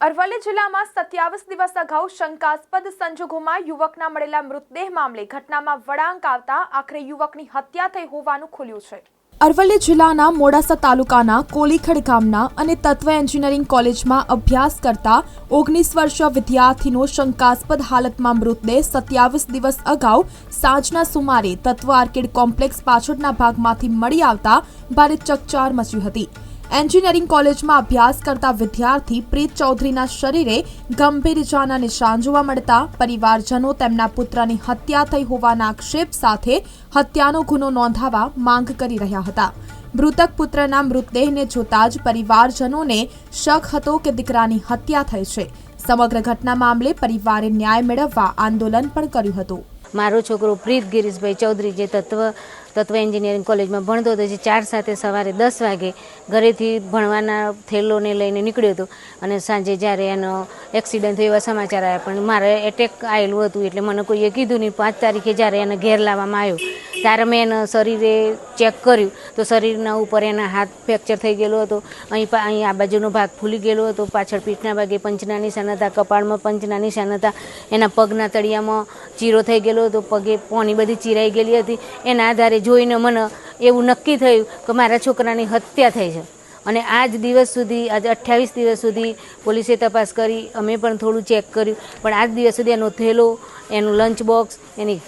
અરવલ્લી જિલ્લામાં સત્યાવીસ દિવસ અગાઉ શંકાસ્પદ સંજોગોમાં યુવકના મળેલા મૃતદેહ મામલે ઘટનામાં વળાંક આવતા આખરે યુવકની હત્યા થઈ હોવાનું ખુલ્યું છે. અરવલ્લી જિલ્લાના મોડાસા તાલુકાના કોલીખડ ગામના અને તત્વ એન્જિનિયરિંગ કોલેજમાં અભ્યાસ કરતા ઓગણીસ વર્ષીય વિદ્યાર્થીનો શંકાસ્પદ હાલતમાં મૃતદેહ સત્યાવીસ દિવસ અગાઉ સાંજના સુમારે તત્વ આર્કેડ કોમ્પ્લેક્સ પાછળના ભાગમાંથી મળી આવતા ભારે ચકચાર મચી હતી. એન્જિનિયરિંગ કોલેજમાં અભ્યાસ કરતા વિદ્યાર્થી પ્રીત ચૌધરીના શરીરે ગંભીર ઇજાના નિશાન જોવા મળતા પરિવારજનો તેમના પુત્રની હત્યા થઈ હોવાના આક્ષેપ સાથે હત્યાનો ગુનો નોંધાવા માંગ કરી રહ્યા હતા. મૃતક પુત્રના મૃતદેહને જોતા જ પરિવારજનોને શક હતો કે દીકરાની હત્યા થઈ છે. સમગ્ર ઘટના મામલે પરિવારે ન્યાય મેળવવા આંદોલન પણ કર્યું હતું. મારો છોકરો પ્રીત ગિરીશભાઈ ચૌધરી જે તત્વ તત્વ એન્જિનિયરિંગ કોલેજમાં ભણતો હતો, જે ચાર સાથે સવારે દસ વાગે ઘરેથી ભણવાના થેલોને લઈને નીકળ્યો હતો. અને સાંજે જ્યારે એનો એક્સિડન્ટ થયો એવા સમાચાર આવ્યા. પણ મારે એટેક આવેલું હતું એટલે મને કોઈએ કીધું નહીં. પાંચ તારીખે જ્યારે એને ઘેર લાવવામાં આવ્યો. ત્યારે મેં એના શરીરે ચેક કર્યું. તો શરીરના ઉપર એના હાથ ફ્રેક્ચર થઈ ગયેલો હતો. અહીં અહીં આ બાજુનો ભાગ ફૂલી ગયેલો હતો. પાછળ પીઠના ભાગે પંચના નિશાન હતા, કપાળમાં પંચના નિશાન હતા. એના પગના તળિયામાં ચીરો થઈ ગયેલો હતો. પગે પોની બધી ચીરાઈ ગયેલી હતી. એના આધારે જોઈને મને એવું નક્કી થયું કે મારા છોકરાની હત્યા થઈ છે. અને આજ દિવસ સુધી, આજે અઠ્યાવીસ દિવસ સુધી પોલીસે તપાસ કરી. અમે પણ થોડું ચેક કર્યું. પણ આજ દિવસ સુધી એનો થેલો, એનું લંચ બોક્સ એની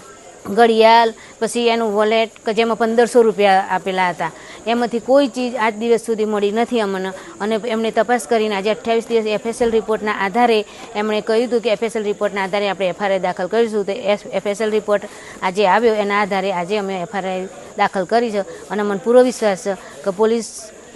ઘડિયાળ પછી એનું વોલેટ કે જેમાં પંદરસો રૂપિયા આપેલા હતા. એમાંથી કોઈ ચીજ આજ દિવસ સુધી મળી નથી અમને. અને એમણે તપાસ કરીને આજે અઠ્યાવીસ દિવસ એફએસએલ રિપોર્ટના આધારે એમણે કહ્યું હતું કે એફએસએલ રિપોર્ટના આધારે આપણે એફઆરઆઈ દાખલ કરીશું. તો એફએસએલ રિપોર્ટ આજે આવ્યો. એના આધારે આજે અમે એફઆરઆઈ દાખલ કરી છે. અને મને પૂરો વિશ્વાસ છે કે પોલીસ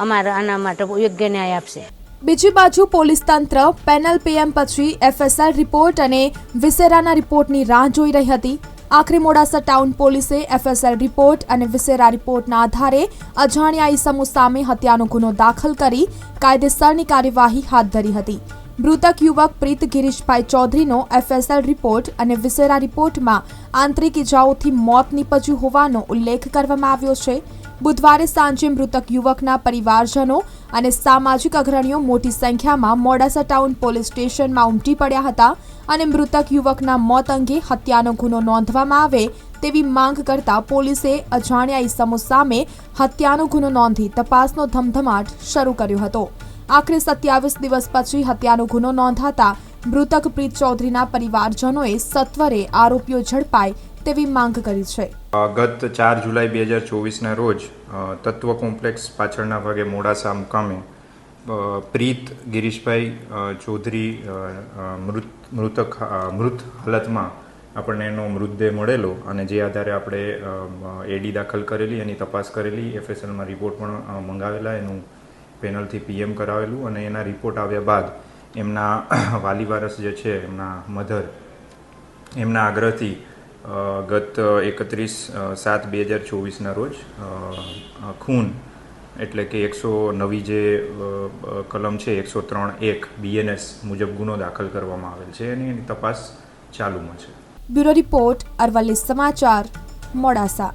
અમારા આના માટે યોગ્ય ન્યાય આપશે. બીજી બાજુ પોલીસ તંત્ર પેનલ પીએમ પછી એફએસએલ રિપોર્ટ અને વિસેરાના રિપોર્ટની રાહ જોઈ રહી હતી. આખરે મોડાસા ટાઉન પોલીસે એફએસએલ રિપોર્ટ અને વિસેરા રિપોર્ટના આધારે અજાણ્યા ઈસમો સામે હત્યાનો ગુનો દાખલ કરી કાયદેસરની કાર્યવાહી હાથ ધરી હતી. મૃતક યુવક પ્રીત ગિરીશભાઈ ચૌધરીનો એફએસએલ રિપોર્ટ અને વિસેરા રિપોર્ટમાં આંતરિક ઇજાઓથી મોત નીપજ્યું હોવાનો ઉલ્લેખ કરવામાં આવ્યો છે. બુધવારે સાંજે મૃતક યુવકના પરિવારજનો અને સામાજિક અગ્રણીઓ મોટી સંખ્યામાં મોડાસા ટાઉન પોલીસ સ્ટેશનમાં ઉમટી પડ્યા હતા અને મૃતક યુવકના મોત અંગે હત્યાનો ગુનો નોંધવામાં આવે તેવી માંગ કરતા પોલીસે અજાણ્યા ઇસમો સામે હત્યાનો ગુનો નોંધી તપાસનો ધમધમાટ શરૂ કર્યો હતો. આખરે સત્યાવીસ દિવસ પછી હત્યાનો ગુનો નોંધાતા મૃતક પ્રીત ચૌધરીના પરિવારજનોએ સત્વરે આરોપીઓ ઝડપાય તેવી માંગ કરી છે. ગત ચાર જુલાઈ બે હજાર ચોવીસના રોજ તત્વ કોમ્પ્લેક્સ પાછળના ભાગે મોડાસા મુકામે પ્રીત ગિરીશભાઈ ચૌધરી મૃત, મૃતક મૃત હાલતમાં આપણને એનો મૃતદેહ મળેલો અને જે આધારે આપણે એડી દાખલ કરેલી, એની તપાસ કરેલી એફએસએલમાં રિપોર્ટ પણ મંગાવેલા, એનું પેનલથી પીએમ કરાવેલું અને એના રિપોર્ટ આવ્યા બાદ એમના વાલી વારસ જે છે, એમના મધર, એમના આગ્રહથી ગત એકત્રીસ સાત બે હજાર ચોવીસના રોજ ખૂન એટલે કે એકસો નવી જે કલમ છે, એકસો ત્રણ એક બીએનએસ મુજબ ગુનો દાખલ કરવામાં આવેલ છે અને એની તપાસ ચાલુમાં છે. બ્યુરો રિપોર્ટ અરવલ્લી સમાચાર મોડાસા.